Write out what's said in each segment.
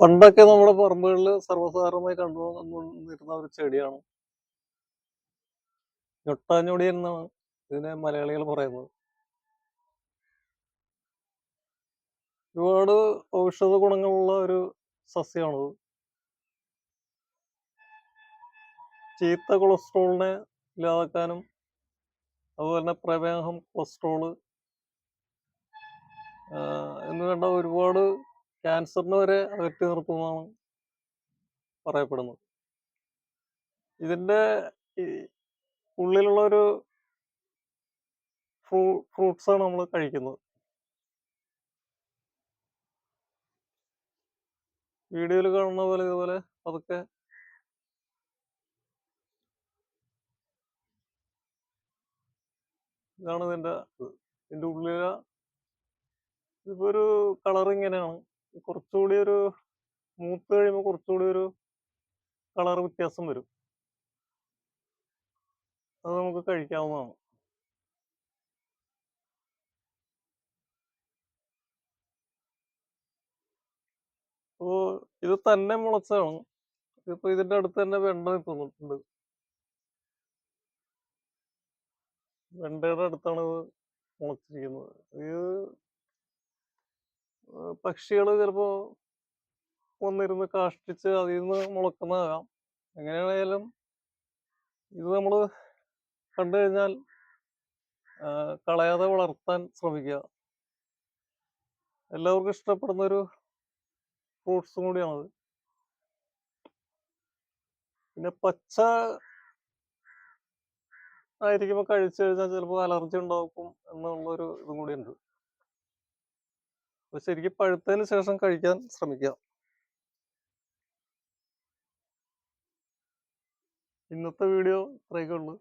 പണ്ടൊക്കെ നമ്മുടെ പറമ്പുകളിൽ സർവസാധാരണമായി കണ്ടുവന്നിരുന്ന ഒരു ചെടിയാണ്. ഞൊട്ടാഞ്ഞൊടി എന്നാണ് ഇതിനെ മലയാളികൾ പറയുന്നത്. ഒരുപാട് ഔഷധ ഗുണങ്ങളുള്ള ഒരു സസ്യമാണത്. ചീത്ത കൊളസ്ട്രോളിനെ ഇല്ലാതാക്കാനും അതുപോലെ തന്നെ പ്രമേഹം കൊളസ്ട്രോൾ എന്ന് വേണ്ട ഒരുപാട് ക്യാൻസറിനെ വരെ അകറ്റി നിർത്തുന്നതാണ് പറയപ്പെടുന്നത്. ഇതിന്റെ ഈ ഉള്ളിലുള്ള ഒരു ഫ്രൂ ആണ് നമ്മൾ കഴിക്കുന്നത്. വീഡിയോയിൽ കാണുന്ന പോലെ ഇതുപോലെ അതൊക്കെ ഇതാണ് ഇതിന്റെ ഇതിന്റെ ഉള്ളിലെ ഇപ്പൊ ഒരു കളർ ഇങ്ങനെയാണ്. കുറച്ചുകൂടി ഒരു മൂത്ത് കഴിയുമ്പോൾ കുറച്ചുകൂടി ഒരു കളർ വ്യത്യാസം വരും. അത് നമുക്ക് കഴിക്കാവുന്നതാണ്. അപ്പോ ഇത് തന്നെ മുളച്ചാണ്. ഇപ്പൊ ഇതിന്റെ അടുത്ത് തന്നെ വെണ്ട നിൽക്കുന്നുണ്ട് വെണ്ടയുടെ അടുത്താണ് ഇത് മുളച്ചിരിക്കുന്നത്. ഇത് പക്ഷികൾ ചിലപ്പോ വന്നിരുന്ന് കാഷ്ടിച്ച് അതിൽ നിന്ന് മുളക്കുന്നതാകാം. എങ്ങനെയാണെങ്കിലും ഇത് നമ്മൾ കണ്ടു കഴിഞ്ഞാൽ കളയാതെ വളർത്താൻ ശ്രമിക്കുക. എല്ലാവർക്കും ഇഷ്ടപ്പെടുന്ന ഒരു ഫ്രൂട്ട്സും കൂടിയാണത്. പിന്നെ പച്ച ആയിരിക്കുമ്പോൾ കഴിച്ചു കഴിഞ്ഞാൽ ചിലപ്പോൾ അലർജി ഉണ്ടാക്കും എന്നുള്ളൊരു ഇതും കൂടിയുണ്ട്. അപ്പൊ ശരിക്കും പഴുത്തതിന് ശേഷം കഴിക്കാൻ ശ്രമിക്കുക ഇന്നത്തെ വീഡിയോ ഇത്രയൊക്കെ ഉള്ളു.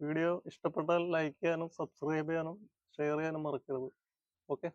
വീഡിയോ ഇഷ്ടപ്പെട്ടാൽ ലൈക്ക് ചെയ്യാനും സബ്സ്ക്രൈബ് ചെയ്യാനും ഷെയർ ചെയ്യാനും മറക്കരുത്. ഓക്കെ.